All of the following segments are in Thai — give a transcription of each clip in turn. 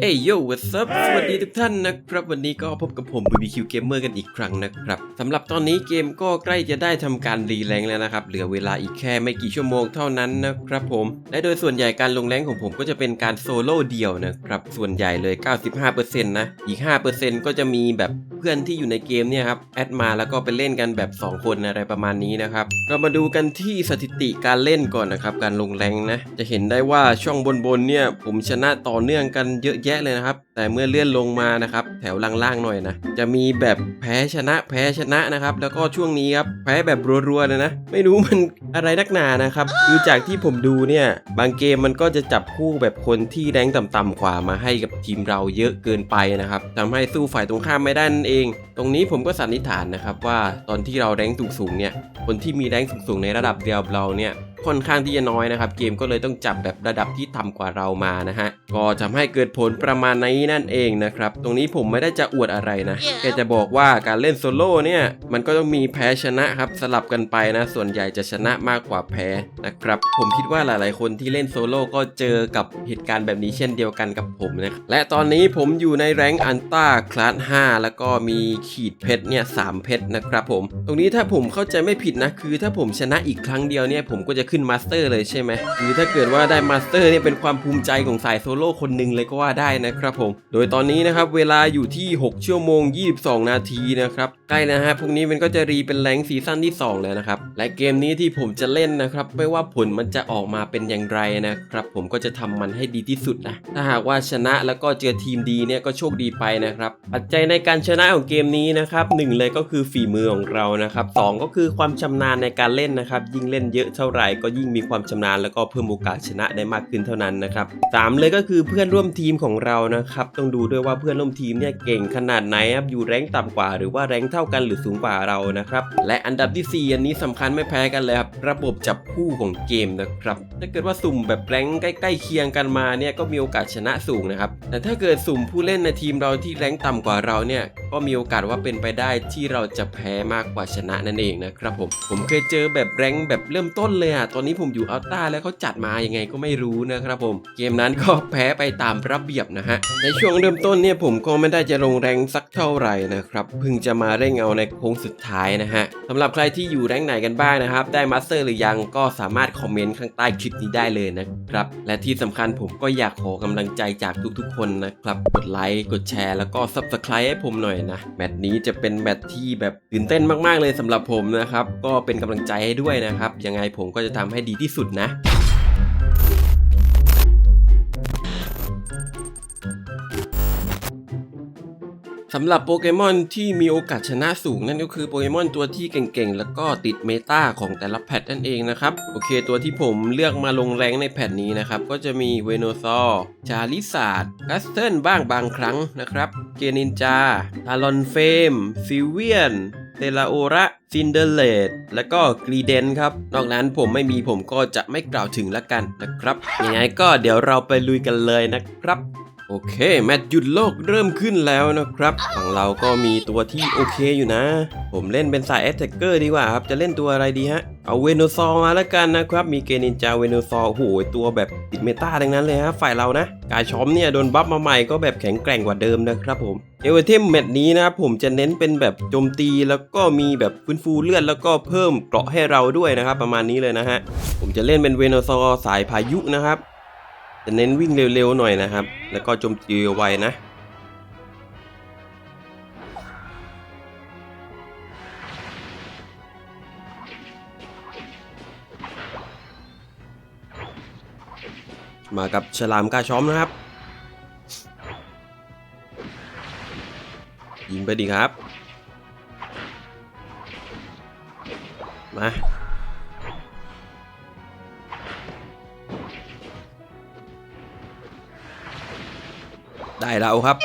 เอ้ยโย่ what's up สวัสดีทุกท่านนะครับ วันนี้ก็พบกับผม BBQ Gamer กันอีกครั้งนะครับสำหรับตอนนี้เกมก็ใกล้จะได้ทำการรีแรงแล้วนะครับ เหลือเวลาอีกแค่ไม่กี่ชั่วโมงเท่านั้นนะครับผม และโดยส่วนใหญ่การลงแรงของผมก็จะเป็นการโซโล่เดี่ยวนะครับ ส่วนใหญ่เลย 95%นะ อีก 5%ก็จะมีแบบเพื่อนที่อยู่ในเกมเนี่ยครับ แอดมาแล้วก็ไปเล่นกันแบบ 2 คนอะไรประมาณนี้นะครับ เรามาดูกันที่สถิติการเล่นก่อนนะครับ การลงแรงนะ จะเห็นได้ว่าช่องบนๆเนี่ยผมชนะต่อเนื่องกันเยอะแยะเลยนะครับ แต่เมื่อเลื่อนลงมานะครับ แถวล่างๆหน่อยนะ จะมีแบบแพ้ชนะแพ้ชนะนะครับ แล้วก็ช่วงนี้ครับแพ้แบบรัวๆเลยนะ ไม่รู้มันอะไรนักหนานะครับคือจากที่ผมดูเนี่ย บางเกมมันก็จะจับคู่แบบคนที่แรงต่ำๆกว่ามาให้กับทีมเราเยอะเกินไปนะครับทำให้สู้ฝ่ายตรงข้ามไม่ได้นั่นเอง ตรงนี้ผมก็สันนิษฐานนะครับว่าตอนที่เราแรงสูงๆเนี่ยคนที่มีแรงสูงๆในระดับเดียวกับเราเนี่ย ค่อนข้างที่จะน้อยนะครับ เกมก็เลยต้องจับแบบระดับที่ต่ำกว่าเรามานะฮะ ก็ทำให้เกิดผลประมาณนี้นั่นเองนะครับ ตรงนี้ผมไม่ได้จะอวดอะไรนะแค่จะบอกว่าการเล่นโซโล่เนี่ย มันก็ต้องมีแพ้ชนะครับ สลับกันไปนะ ส่วนใหญ่จะชนะมากกว่าแพ้นะครับ ผมคิดว่าหลาย ๆ คนที่เล่นโซโล่ก็เจอกับเหตุการณ์แบบนี้เช่นเดียวกันกับผมนะและตอนนี้ผมอยู่ในแรงค์อันต้าคลาส5แล้วก็มีขีดเพชรเนี่ยสามเพชรนะครับผม ตรงนี้ถ้าผมเข้าใจไม่ผิดนะคือ ถ้าผมชนะอีกครั้งเดียวเนี่ยผมก็จะขึ้นมาสเตอร์เลยใช่ไหมคือถ้าเกิดว่าได้มาสเตอร์เนี่ยเป็นความภูมิใจของสายโซโล่คนหนึ่งเลยก็ว่าได้นะครับผม โดยตอนนี้นะครับเวลาอยู่ที่ 6 ชั่วโมง 22 นาทีนะครับใกล้แล้วฮะพรุ่งนี้มันก็จะรีเป็นแรงค์ซีซั่นที่ 2 แล้วนะครับ และเกมนี้ที่ผมจะเล่นนะครับไม่ว่าผลมันจะออกมาเป็นอย่างไรนะครับผมก็จะทำมันให้ดีที่สุดนะถ้าหากว่าชนะแล้วก็เจอทีมดีเนี่ยก็โชคดีไปนะครับปัจจัยในการชนะของเกมนี้นะครับหนึ่งเลยก็คือฝีมือของเรานะครับสองก็คือความชำนาญในการเล่นนะครับยิ่งเล่นเยอะเท่าไหร่ก็ยิ่งมีความชำนาญแล้วก็เพิ่มโอกาสชนะได้มากขึ้นเท่านั้นนะครับสามเลยก็คือเพื่อนร่วมทีมของเรานะครับต้องดูด้วยว่าเพื่อนร่วมทีมเนี่ยเก่งขนาดไหนครับอยู่แรงต่ำกว่า หรือว่าแรงเท่ากันหรือสูงกว่าเรานะครับและอันดับที่ 4 อันนี้สำคัญไม่แพ้กันเลยครับระบบจับคู่ของเกมนะครับถ้าเกิดว่าสุ่มแบบแรงใกล้ๆเคียงกันมาเนี่ยก็มีโอกาสชนะสูงนะครับแต่ถ้าเกิดสุ่มผู้เล่นในทีมเราที่แรงต่ำกว่าเราเนี่ยก็มีโอกาสว่าเป็นไปได้ที่เราจะแพ้มากกว่าชนะนั่นเองนะครับผมผมเคยเจอแบบแรงแบบเริ่มต้นเลยอะตอนนี้ผมอยู่อัลต้าแล้วเขาจัดมายังไงก็ไม่รู้นะครับผม เกมนั้นก็แพ้ไปตามระเบียบนะฮะ ในช่วงเริ่มต้นเนี่ยผมก็ไม่ได้จะลงแรงสักเท่าไหร่นะครับ เพิ่งจะมาเร่งเอาในโค้งสุดท้ายนะฮะสำหรับใครที่อยู่แรงไหนกันบ้างนะครับ ได้มาสเตอร์หรือยังก็สามารถคอมเมนต์ข้างใต้คลิปนี้ได้เลยนะครับ และที่สำคัญผมก็อยากขอกำลังใจจากทุกๆ คนนะครับ กดไลค์ กดแชร์ แล้วก็ Subscribe ให้ผมหน่อยนะ แมตช์นี้จะเป็นแมตช์ที่แบบตื่นเต้นมากๆเลยสำหรับผมนะครับ ก็เป็นกำลังใจให้ด้วยนะครับ ยังไงผมก็จะทำให้ดีที่สุดนะ สำหรับโปเกมอนที่มีโอกาสชนะสูงนั่นก็คือโปเกมอนตัวที่เก่งๆ แล้วก็ติดเมตาของแต่ละแพทนั่นเองนะครับ โอเค ตัวที่ผมเลือกมาลงแรงในแพทนี้นะครับ ก็จะมีเวโนซอร์ชาลิซาร์ดกัสเทิลบ้างบางครั้งนะครับ เกนินจาทารอนเฟมฟิวเวียนเตลาโอระซินเดเลตและก็กรีเดนครับ นอกนั้นผมไม่มีผมก็จะไม่กล่าวถึงละกันนะครับ ยังไงก็เดี๋ยวเราไปลุยกันเลยนะครับ โอเค แมตช์หยุดโลกเริ่มขึ้นแล้วนะครับของเราก็มีตัวที่โอเคอยู่นะ ผมเล่นเป็นสายแอตแทกเกอร์ดีกว่าครับ จะเล่นตัวอะไรดีฮะ เอาเวโนซอมาแล้วกันนะครับ มีเกนินจาเวโนซอโอ้โหตัวแบบติดเมตาดังนั้นเลยฮะ ฝ่ายเรานะ กายชอมเนี่ยโดนบัฟมาใหม่ก็แบบแข็งแกร่งกว่าเดิมนะครับผม เอเวอร์เทมแมตช์นี้นะผมจะเน้นเป็นแบบโจมตีแล้วก็มีแบบฟื้นฟูเลือดแล้วก็เพิ่มเกราะให้เราด้วยนะครับประมาณนี้เลยนะฮะ ผมจะเล่นเป็นเวโนซอสายพายุนะครับ จะเน้นวิ่งเร็วๆหน่อยนะครับ แล้วก็โจมตีไวนะ มากับฉลามกาช้อมนะครับ ยิงไปดีครับ มา ได้แล้วครับ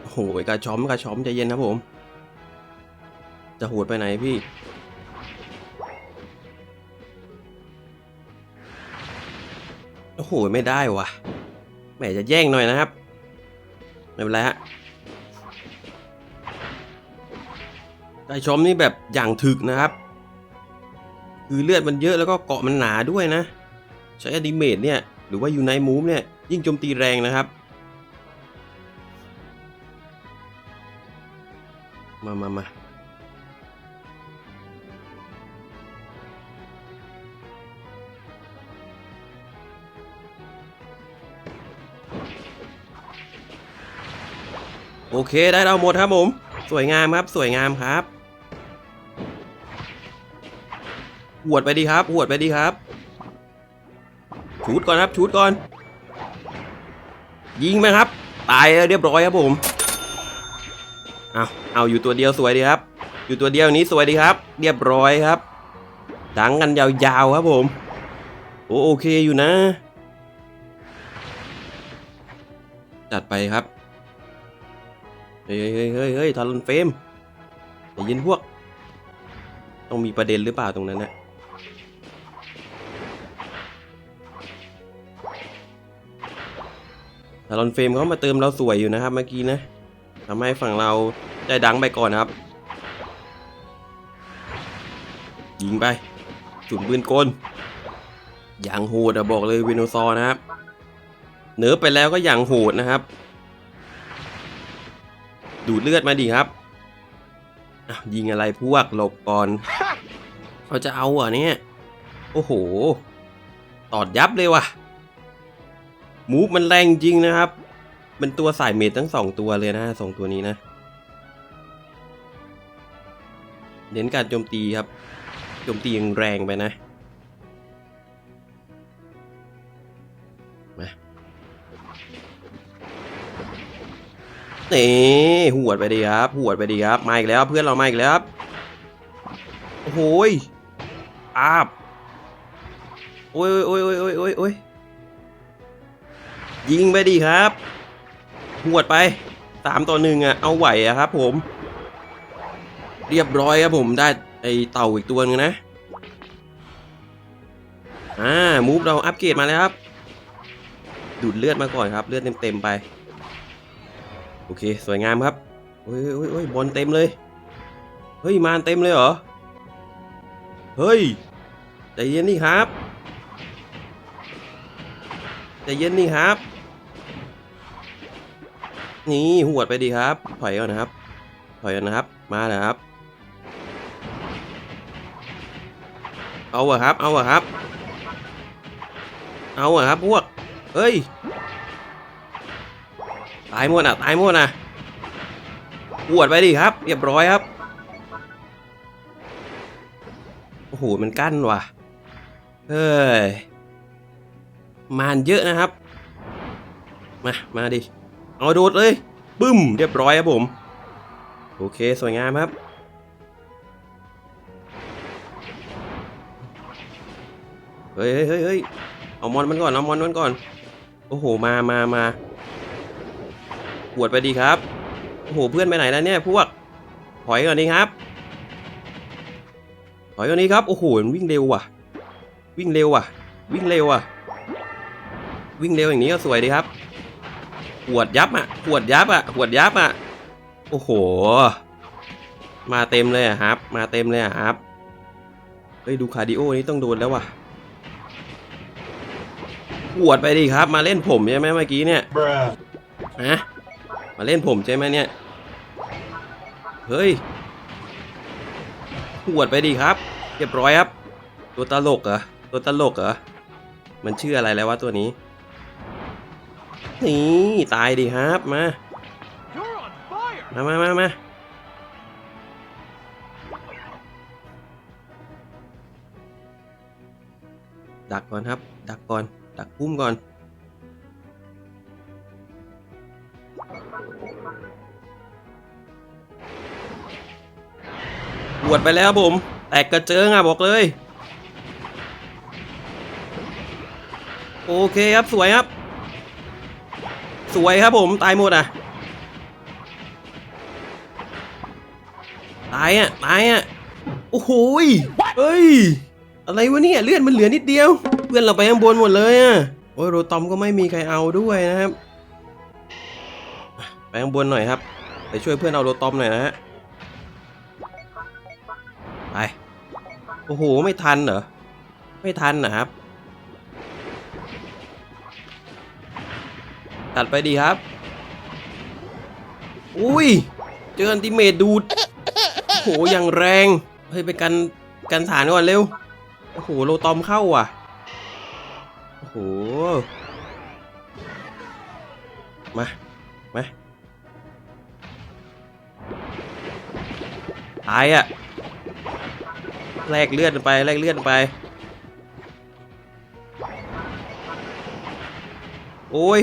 โอ้โหกระชอมกระชอมใจเย็นครับผม จะโหดไปไหนพี่โอ้โหไม่ได้วะแหมจะแย่งหน่อยนะครับไม่เป็นไรฮะกระชอมนี่แบบอย่างถึกนะครับ คือเลือดมันเยอะแล้วก็เกาะมันหนาด้วยนะ ใช้อดิเมตเนี่ย หรือว่าอยู่ในมูฟเนี่ย ยิ่งโจมตีแรงนะครับ มามามาโอเคได้เราหมดครับผม สวยงามครับ สวยงามครับหวดไปดีครับหวดไปดีครับ ชูดก่อนครับ ชูดก่อน ยิงไหมครับ ตายแล้วเรียบร้อยครับผม เอาเอาอยู่ตัวเดียวสวยดีครับ อยู่ตัวเดียวนี้สวยดีครับ เรียบร้อยครับ ดังกันยาวๆครับผม โอโอเคอยู่นะ จัดไปครับ เฮ้ยเฮ้ยเฮ้ยเฮ้ยทารอนเฟมอย่ายินพวก ต้องมีประเด็นหรือเปล่าตรงนั้นนะ ทารอนเฟรมเขามาเติมเราสวยอยู่นะครับเมื่อกี้นะทำให้ฝั่งเราได้ดังไปก่อนนะครับ ยิงไป จุดปืนกลอย่างโหดอะบอกเลยวินโนซอนะครับเหนือไปแล้วก็อย่างโหดนะครับ ดูดเลือดมาดิครับยิงอะไรพวกหลบก่อนเขาจะเอาอะเนี่ย โอ้โห ตอดยับเลยว่ะ มูฟมันแรงจริงนะครับ เป็นตัวสายเมดทั้งสองตัวเลยนะสองตัวนี้นะเน้นการโจมตีครับโจมตียังแรงไปนะมานี่หวดไปดีครับหวดไปดีครับมาอีกแล้วเพื่อนเรามาอีกแล้วครับโอ้โหอาบโอ้ยโอ้ยโอ้ยโอ้ยโอ้ยโอ้ ยิงไปดีครับหวดไปสามต่อหนึ่งอะเอาไหวอะครับ ผม เรียบร้อยครับผมได้ไอเต่าอีกตัวหนึงนะอ่ามูฟเราอัปเกรดมาแล้วครับ ดูดเลือดมาก่อนครับ เลือดเต็มๆไป โอเค สวยงามครับโอ้ยโอ้ยโอ้ยบอลเต็มเลย เฮ้ยมานเต็มเลยเหรอ เฮ้ยใจเย็นนี่ครับใจเย็นนี่ครับ นี่หวดไปดีครับ ถอยก่อนนะครับ ถอยก่อนนะครับ มาแล้วครับ เอาอะครับ เอาอะครับ เอาอะครับพวก เฮ้ย ตายหมดอะ ตายหมดอะปวดไปดิครับ เรียบร้อยครับ โอ้โห มันกั้นว่ะ เฮ้ย มานเยอะนะครับ มา มาดิ เอาโดดเลยบึ้มเรียบร้อยครับผม โอเคสวยงามครับ เฮ้ยเฮ้ยเฮ้ยเอามอนมันก่อนเอามอนมันก่อน โอ้โหมามามาปวดไปดีครับ โอ้โหเพื่อนไปไหนแล้วเนี่ยพวกถอยก่อนดีครับถอยก่อนนี้ครับโอ้โหมันวิ่งเร็วว่ะ วิ่งเร็วว่ะ วิ่งเร็วอะวิ่งเร็วอย่างนี้ก็สวยดีครับ ปวดยับอะปวดยับอะปวดยับอะโอ้โห มาเต็มเลยอะครับ มาเต็มเลยอะครับเฮ้ยดูคาร์ดิโอนี้ต้องโดนแล้วว่ะปวดไปดิครับ มาเล่นผมใช่ไหมเมื่อกี้เนี่ย Bruh. ฮะมาเล่นผมใช่ไหมเนี่ยเฮ้ยหวดไปดีครับ เรียบร้อยครับ ตัวตลกเหรอตัวตลกเหรอมันชื่ออะไรแล้ววะตัวนี้ นี่ตายดีครับ มา มามามามาดักก่อนครับ ดักก่อน ดักพุ่มก่อนบวดไปแล้วผม แตกกระเจิงอะบอกเลย โอเคครับ สวยครับ สวยครับผมตายหมดอะตายอะตายอะโอ้โหเฮ้ยอะไรวะเนี่ยเลือดมันเหลือนิดเดียว เพื่อนเราไปข้างบนหมดเลยอะโอ้ยโรตอมก็ไม่มีใครเอาด้วยนะครับไปข้างบนหน่อยครับไปช่วยเพื่อนเอาโรตอมหน่อยนะฮะไปโอ้โหไม่ทันเหรอไม่ทันนะครับ ตัดไปดีครับ อุ้ย เจออันติเมตดูดโอ้โหอย่างแรง เฮ้ย ไปกัน กันฐานก่อนเร็ว โอ้โห โลตอมเข้าอะ โอ้โห มา มา ตายอะ แลกเลือดไป แลกเลือดไปโอ้ย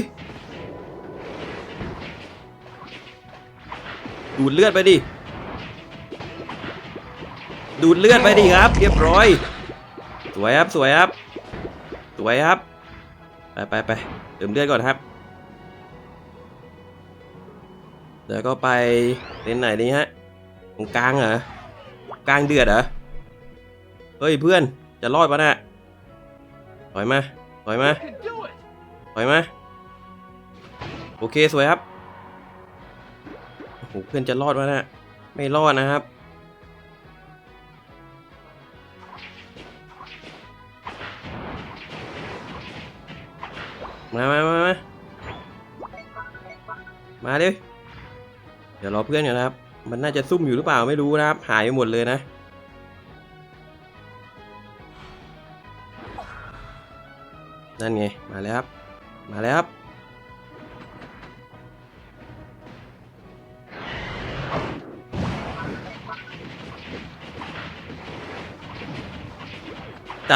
ดูดเลือดไปดิ ดูดเลือดไปดิครับ เรียบร้อย สวยครับ สวยครับ สวยครับ ไปไปไปเติมเลือดก่อนครับ เดี๋ยวก็ไปเลนไหนดีฮะ ตรงกลางเหรอ กลางเดือดเหรอ เฮ้ยเพื่อน จะรอดปะน่ะถอยมา ถอยมา ถอยมา โอเค สวยครับ โหเพื่อนจะรอดปะนะไม่รอดนะครับ มามามามามาดิเดี๋ยวรอเพื่อนก่อนนะครับ มันน่าจะซุ่มอยู่หรือเปล่าไม่รู้นะครับ หายไปหมดเลยนะนั่นไง มาแล้วครับ มาแล้วครับ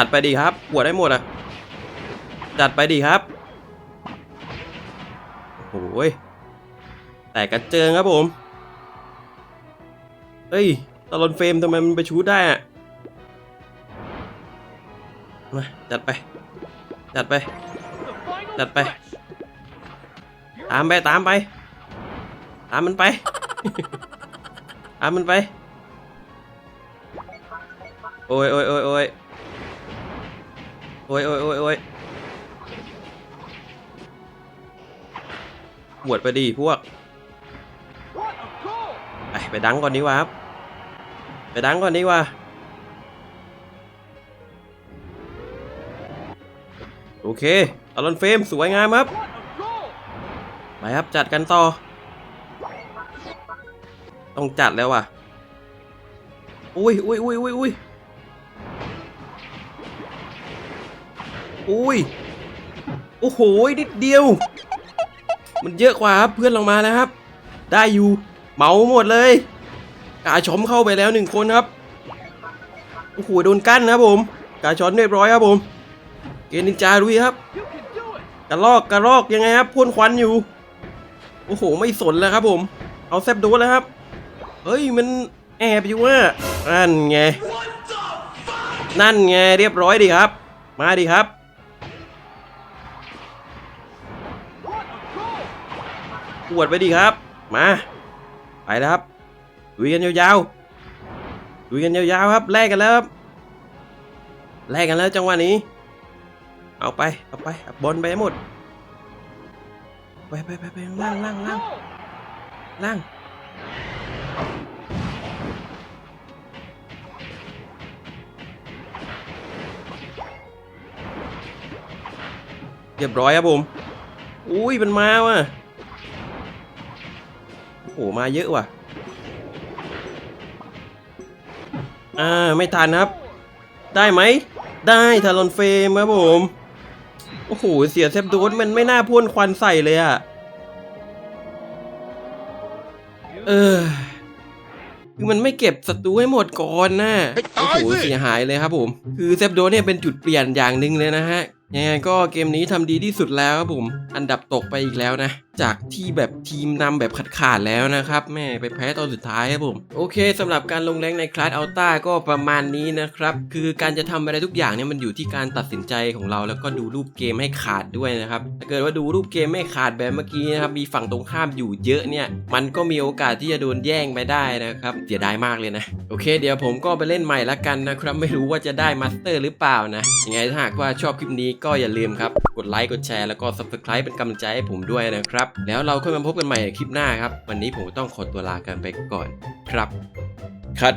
จัดไปดีครับปวดได้หมดอะ จัดไปดีครับโอ้โหยแต่กระเจิงครับผม เฮ้ยตลอนเฟรมทำไมมันไปชูดได้อะมาจัดไป จัดไป The final Đặt bay. stretch. ตามไปตามไป ตามมันไป ตามมันไป โอ้ยโอ้ยโอ้ยโอ้ย โอ้ยโอ้ยโอ้ยโอ้ยหวดไปดีพวก ไปไปดังก่อนดีกว่าครับ ไปดังก่อนดีกว่า โอเคตลอนเฟรมสวยงามครับ ไปครับจัดกันต่อ ต้องจัดแล้วว่ะ อุ้ยอุ้ยอุ้ยอุ้ยอุ้ย อุ้ย โอ้โหนิดเดียว มันเยอะกว่าครับเพื่อนเรามาแล้วครับ ได้อยู่เมาหมดเลยกาชอมเข้าไปแล้วหนึ่งคนครับ โอ้โหโดนกั้นนะผม กาชอนเรียบร้อยครับผม เกณฑ์นินจารุยครับ กระลอกกระลอกยังไงครับพ่นควันอยู่ โอ้โหไม่สนแล้วครับผม เอาแซบโดนแล้วครับ เฮ้ยมันแอบอยู่ว่านั่นไง นั่นไงเรียบร้อยดีครับ มาดีครับ ปวดไปดีครับ มาไปแล้วครับลุยกันยาวๆลุยกันยาวๆครับแลกกันแล้วครับแลกกันแล้วจังหวะนี้ เอาไปเอาไปเอาบอลไปหมดไปไปไปไปล่างล่างล่างล่างเรียบร้อยครับผม อุ้ยมันมาว่ะ หมาเยอะว่ะ อ่า ไม่ทันครับ ได้ไหม ได้ทารอนเฟรมครับผม โอ้โห เสียเซฟโดนมันไม่น่าพ่นควันใส่เลยอะ You เออคือมันไม่เก็บศัตรูให้หมดก่อนนะให้โอ้ตายโหสิเสียหายเลยครับผม คือเซฟโดเนี่ยเป็นจุดเปลี่ยนอย่างหนึ่งเลยนะฮะยังไงก็เกมนี้ทำดีที่สุดแล้วครับผม อันดับตกไปอีกแล้วนะ จากที่แบบทีมนำแบบขาดขาดๆแล้วนะครับแม่ไปแพ้ตอนสุดท้ายครับผม โอเคสำหรับการลงแรงในคลาสอัลต้าก็ประมาณนี้นะครับ คือการจะทำอะไรทุกอย่างเนี่ยมันอยู่ที่การตัดสินใจของเรา แล้วก็ดูรูปเกมให้ขาดด้วยนะครับถ้าเกิดว่าดูรูปเกมไม่ขาดแบบเมื่อกี้นะครับมีฝั่งตรงข้ามอยู่เยอะเนี่ย มันก็มีโอกาสที่จะโดนแย่งไปได้นะครับเสียดายมากเลยนะโอเค เดี๋ยวผมก็ไปเล่นใหม่ละกันนะครับ ไม่รู้ว่าจะได้มาสเตอร์หรือเปล่านะยังไงถ้าหากว่าชอบคลิปนี้ก็อย่าลืมครับกดไลค์กดแชร์แล้วก็ subscribe เป็นกำลังใจให้ผมด้วยนะครับแล้วเราค่อยมาพบกันใหม่ในคลิปหน้าครับ วันนี้ผมต้องขอตัวลากันไปก่อนครับคัด